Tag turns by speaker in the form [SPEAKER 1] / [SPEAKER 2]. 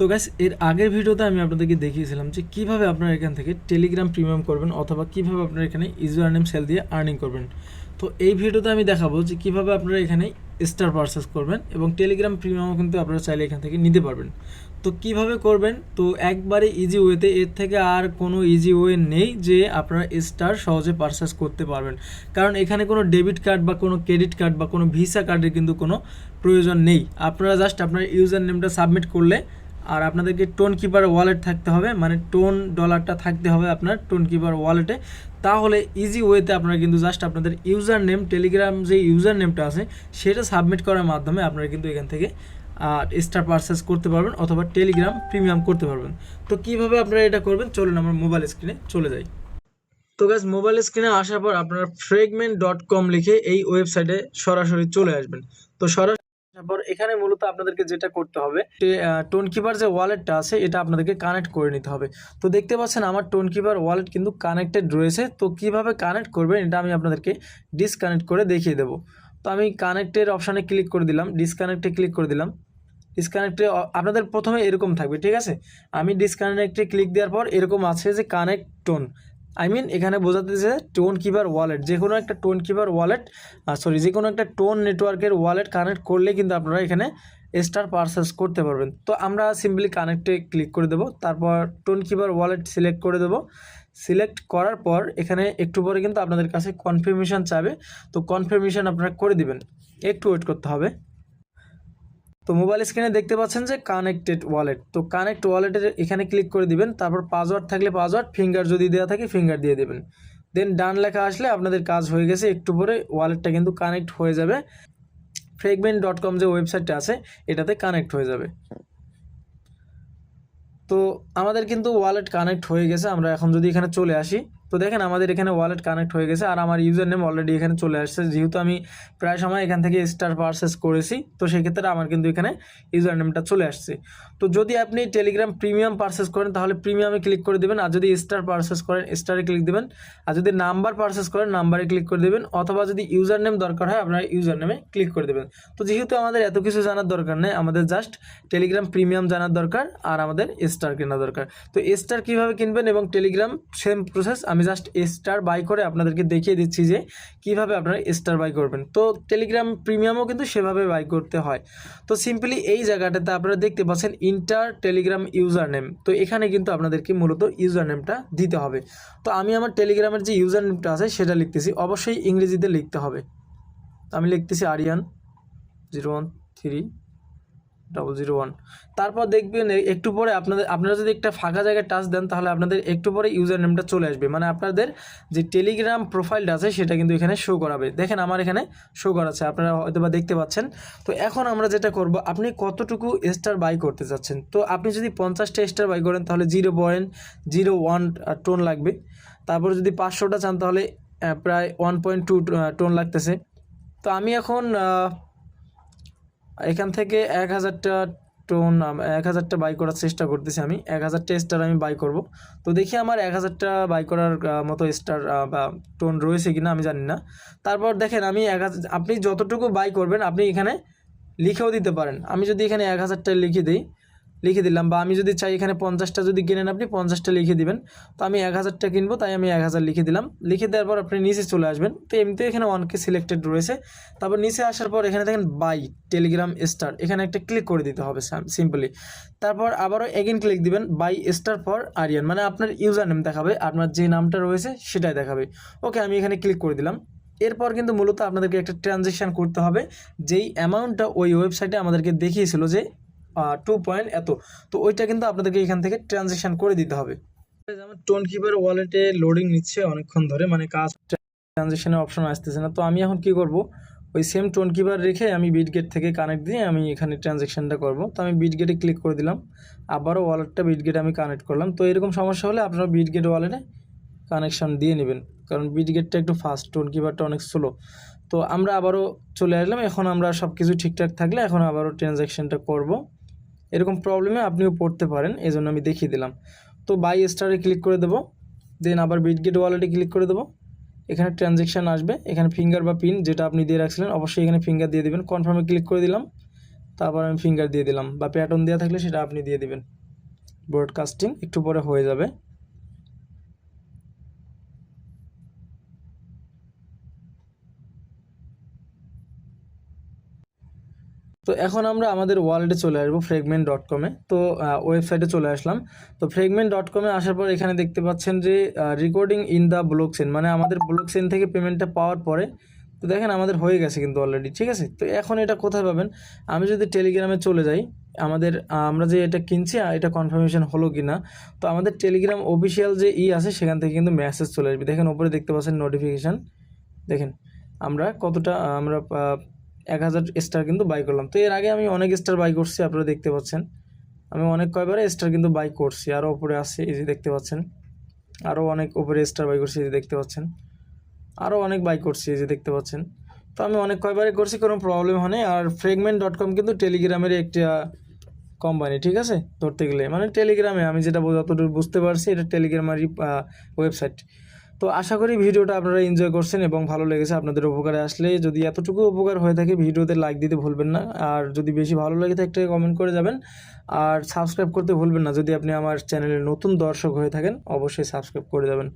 [SPEAKER 1] তো গ্যাস এর আগের ভিডিওতে আমি আপনাদেরকে দেখিয়েছিলাম যে কীভাবে আপনারা এখান থেকে টেলিগ্রাম প্রিমিয়াম করবেন অথবা কীভাবে আপনারা এখানে ইউজার নেম সেল দিয়ে আর্নিং করবেন। তো এই ভিডিওতে আমি দেখাবো যে কীভাবে আপনারা এখানে স্টার পারচেস করবেন এবং টেলিগ্রাম প্রিমিয়ামও কিন্তু আপনারা চাইলে এখান থেকে নিতে পারবেন। তো কীভাবে করবেন? তো একবারে ইজি ওয়েতে এর থেকে আর কোনো ইজি ওয়ে নেই যে আপনারা স্টার সহজে পারচেস করতে পারবেন। কারণ এখানে কোনো ডেবিট কার্ড বা কোনো ক্রেডিট কার্ড বা কোনো ভিসা কার্ডের কিন্তু কোনো প্রয়োজন নেই। আপনারা জাস্ট আপনার ইউজার নেমটা সাবমিট করলে আর আপনাদেরকে টোন কিপার ওয়ালেট থাকতে হবে মানে টোন ডলারটা থাকতে হবে আপনার টোন কিপার ওয়ালেটে তাহলে ইজি ওয়েতে আপনারা কিন্তু জাস্ট আপনাদের ইউজার নেম টেলিগ্রাম যে ইউজার নেমটা আছে, সেটা সাবমিট করার মাধ্যমে আপনারা কিন্তু এখান থেকে স্টার পারচেস করতে পারবেন অথবা টেলিগ্রাম প্রিমিয়াম করতে পারবেন। তো কীভাবে আপনারা এটা করবেন? চলুন আমার মোবাইল স্ক্রিনে চলে যাই। তো গাছ মোবাইল স্ক্রিনে আসার পর আপনারা ফ্রেগমেন্ট ডট কম লিখে এই ওয়েবসাইটে সরাসরি চলে আসবেন। তো সরাসরি আসার পর এখানে মূলত আপনাদেরকে যেটা করতে হবে টোন কিপার যে ওয়ালেটটা আছে, এটা আপনাদেরকে কানেক্ট করে নিতে হবে। তো দেখতে পাচ্ছেন আমার টোন কিপার ওয়ালেট কিন্তু কানেক্টেড রয়েছে। তো কীভাবে কানেক্ট করবেন, এটা আমি আপনাদেরকে ডিসকানেক্ট করে দেখিয়ে দেবো। তো আমি কানেক্টের অপশানে ক্লিক করে দিলাম ডিসকানেক্টে ক্লিক করে দিলাম। ডিসকানেক্টে আপনাদের প্রথমে এরকম থাকবে, ঠিক আছে? আমি ডিসকানেক্টে ক্লিক দেওয়ার পর এরকম আছে যে কানেক্ট টোন আই মিন এখানে বোঝাতে যে টোন কিপার ওয়ালেট যে কোনো একটা টোন কিপার ওয়ালেট সরি যে কোনো একটা টোন নেটওয়ার্কের ওয়ালেট কানেক্ট করলে কিন্তু আপনারা এখানে স্টার পারচেস করতে পারবেন। তো আমরা সিম্পলি কানেক্টে ক্লিক করে দেবো, তারপর টোন কিপার ওয়ালেট সিলেক্ট করে দেবো। সিলেক্ট করার পর এখানে একটু পরে কিন্তু আপনাদের কাছে কনফার্মেশন চাবে। তো কনফার্মেশন আপনারা করে দিবেন। একটু ওয়েট করতে হবে। তো মোবাইল স্ক্রিনে দেখতে পাচ্ছেন যে কানেক্টেড ওয়ালেট তো কানেক্ট ওয়ালেটের এখানে ক্লিক করে দিবেন, তারপর পাসওয়ার্ড থাকলে পাসওয়ার্ড ফিঙ্গার যদি দেওয়া থাকে ফিঙ্গার দিয়ে দেবেন। দেন ডান লেখা আসলে আপনাদের কাজ হয়ে গেছে, একটু পরে ওয়ালেটটা কিন্তু কানেক্ট হয়ে যাবে। ফ্রেগমেন্ট ডট কম যে ওয়েবসাইটটা আছে, এটাতে কানেক্ট হয়ে যাবে। তো আমাদের কিন্তু ওয়ালেট কানেক্ট হয়ে গেছে, আমরা এখন যদি এখানে চলে আসি। তো দেখেন আমাদের এখানে ওয়ালেট কানেক্ট হয়ে গেছে, আর আমার ইউজার নেম অলরেডি এখানে চলে আসছে। যেহেতু আমি প্রায় সময় এখান থেকে স্টার পারচেস করেছি, তো সেক্ষেত্রে আমার কিন্তু এখানে ইউজার নেমটা চলে আসছে। তো যদি আপনি টেলিগ্রাম প্রিমিয়াম পারচেস করেন, তাহলে প্রিমিয়ামে ক্লিক করে দেবেন, আর যদি স্টার পারচেস করেন স্টারে ক্লিক দেবেন, আর যদি নাম্বার পারচেস করেন নাম্বারে ক্লিক করে দেবেন, অথবা যদি ইউজার নেম দরকার হয়, আপনার ইউজার নেমে ক্লিক করে দেবেন। তো যেহেতু আমাদের এত কিছু জানার দরকার নেই, আমাদের জাস্ট টেলিগ্রাম প্রিমিয়াম জানার দরকার, আর আমাদের স্টার কেনা দরকার। তো স্টার কীভাবে কিনবেন এবং টেলিগ্রাম সেম প্রসেস আমি জাস্ট স্টার বাই করে আপনাদেরকে দেখিয়ে দিচ্ছি যে কীভাবে আপনারা স্টার বাই করবেন। তো টেলিগ্রাম প্রিমিয়ামও কিন্তু সেভাবে বাই করতে হয়। তো সিম্পলি এই জায়গাটাতে আপনারা দেখতে পাচ্ছেন ইন্টার টেলিগ্রাম ইউজার নেম তো এখানে কিন্তু আপনাদেরকে মূলত ইউজার নেমটা দিতে হবে। তো আমি আমার টেলিগ্রামের যে ইউজার নেমটা আছে সেটা লিখতেছি। অবশ্যই ইংরেজিতে লিখতে হবে। আমি লিখতেছি Aryan zero one three double zero one তারপর দেখবেন একটু পরে আপনাদের আপনারা যদি একটা ফাঁকা জায়গায় টাচ দেন, তাহলে আপনাদের একটু পরে ইউজার নেমটা চলে আসবে। মানে আপনাদের যে টেলিগ্রাম প্রোফাইলটা আছে, সেটা কিন্তু এখানে শো করাবে। দেখেন আমার এখানে শো করাচ্ছে, আপনারা হয়তো বা দেখতে পাচ্ছেন। তো এখন আমরা যেটা করব, আপনি কতটুকু স্টার বাই করতে চাচ্ছেন? তো আপনি যদি পঞ্চাশটা স্টার বাই করেন, তাহলে zero point zero one ton লাগবে। তারপর যদি পাঁচশোটা চান, তাহলে প্রায় ওয়ান পয়েন্ট টু টোন লাগতেছে। তো আমি এখন এখান থেকে এক হাজারটা টোন এক হাজারটা বাই করার চেষ্টা করতেছি আমি। এক হাজারটা স্টার আমি বাই করব। তো দেখি আমার এক হাজারটা বাই করার মতো স্টার বা টোন রয়েছে কিনা আমি জানি না। তারপর দেখেন আমি এক হাজার আপনি যতটুকু বাই করবেন, আপনি এখানে লিখেও দিতে পারেন। আমি যদি এখানে এক হাজারটা লিখে দিই লিখে দিলাম বা আমি যদি চাই এখানে পঞ্চাশটা যদি কিনেন আপনি, পঞ্চাশটা লিখে দিবেন। তো আমি এক হাজারটা কিনবো, তাই আমি এক হাজার লিখে দিলাম। লিখে দেওয়ার পর আপনি নিচে চলে আসবেন। তো এমনিতে এখানে ওয়ানকে সিলেক্টেড রয়েছে। তারপর নিচে আসার পর এখানে দেখেন বাই টেলিগ্রাম স্টার এখানে একটা ক্লিক করে দিতে হবে সিম্পলি তারপর আবারও এগেন ক্লিক দিবেন বাই স্টার ফর আরিয়ান মানে আপনার ইউজার নেম দেখাবে, আপনার যে নামটা রয়েছে সেটাই দেখাবে। ওকে, আমি এখানে ক্লিক করে দিলাম। এরপর কিন্তু মূলত আপনাদেরকে একটা ট্রানজেকশান করতে হবে। যেই অ্যামাউন্টটা ওই ওয়েবসাইটে আমাদেরকে দেখিয়েছিল যে টু পয়েন্ট এত। তো ওইটা কিন্তু আপনাদেরকে এখান থেকে ট্রানজেকশন করে দিতে হবে। আমার টোন কিপার ওয়ালেটে লোডিং নিচ্ছে অনেকক্ষণ ধরে মানে কাজ ট্রানজেকশনের অপশন আসতেছে না। তো আমি এখন কি করব? ওই সেম টোন কিপার রেখে আমি বিটগেট থেকে কানেক্ট দিয়ে আমি এখানে ট্রানজেকশনটা করব। তো আমি বিটগেটে ক্লিক করে দিলাম। আবারও ওয়ালেটটা বিটগেটে আমি কানেক্ট করলাম। তো এরকম সমস্যা হলে আপনারা বিটগেট ওয়ালেটে কানেকশন দিয়ে নেবেন। কারণ বিটগেটটা একটু ফাস্ট টোন কিপারটা অনেক স্লো তো আমরা আবারও চলে আসলাম। এখন আমরা সব কিছু ঠিকঠাক থাকলে এখন আবারও ট্রানজ্যাকশনটা করব। এরকম প্রবলেমে আপনিও পড়তে পারেন এই জন্য আমি দেখিয়ে দিলাম। তো বাই স্টারে ক্লিক করে দেবো দেন আবার বিটগেট ওয়ালেটে ক্লিক করে দেবো। এখানে ট্রানজেকশান আসবে, এখানে ফিঙ্গার বা পিন যেটা আপনি দিয়ে রাখছিলেন, অবশ্যই এখানে ফিঙ্গার দিয়ে দেবেন। কনফার্মে ক্লিক করে দিলাম, তারপর আমি ফিঙ্গার দিয়ে দিলাম। বা প্যাটার্ন দেওয়া থাকলে সেটা আপনি দিয়ে দেবেন। ব্রডকাস্টিং একটু পরে হয়ে যাবে। তো এখন আমরা আমাদের ওয়ালেটে চলে আসব ফ্রেগমেন্ট ডট কমে তো ওয়েবসাইটে চলে আসলাম। তো ফ্রেগমেন্ট ডট কমে আসার পর এখানে দেখতে পাচ্ছেন যে recording in the blockchain মানে আমাদের ব্লক চেন থেকে পেমেন্টটা পাওয়ার পরে, তো দেখেন আমাদের হয়ে গেছে কিন্তু অলরেডি ঠিক আছে? তো এখন এটা কোথায় পাবেন? আমি যদি টেলিগ্রামে চলে যাই, আমাদের আমরা যে এটা কিনছি এটা কনফার্মেশন হলো কি না, তো আমাদের টেলিগ্রাম অফিসিয়াল যে ই আছে, সেখান থেকে কিন্তু মেসেজ চলে আসবে। দেখেন ওপরে দেখতে পাচ্ছেন নোটিফিকেশান দেখেন, আমরা কতটা আমরা এক হাজার স্টার কিন্তু বাই করলাম। তো এর আগে আমি অনেক স্টার বাই করছি, আপনারা দেখতে পাচ্ছেন। আমি অনেক কয়বারে স্টার কিন্তু বাই করছি আরও উপরে আছে, এই যে দেখতে পাচ্ছেন। আরও অনেক উপরে স্টার বাই করছি, এই যে দেখতে পাচ্ছেন। আরও অনেক বাই করছি, এই যে দেখতে পাচ্ছেন। তো আমি অনেক কয়বারে করছি, কোনো প্রবলেম হয় আর ফ্রেগমেন্ট ডট কম কিন্তু টেলিগ্রামের একটি কোম্পানি ঠিক আছে? ধরতে গেলে। মানে টেলিগ্রামে আমি যেটা যতটুকু বুঝতে পারছি, এটা টেলিগ্রামেরই ওয়েবসাইট তো আশা করি ভিডিওটা আপনারা এনজয় করছেন এবং ভালো লেগেছে আপনাদের উপকারে আসলে। যদি এতটুকু উপকার হয়ে থাকে ভিডিওতে লাইক দিতে ভুলবেন না। আর যদি বেশি ভালো লাগে থাকে কমেন্ট করে যাবেন। আর সাবস্ক্রাইব করতে ভুলবেন না। যদি আপনি আমার চ্যানেলে নতুন দর্শক হয়ে থাকেন, অবশ্যই সাবস্ক্রাইব করে যাবেন।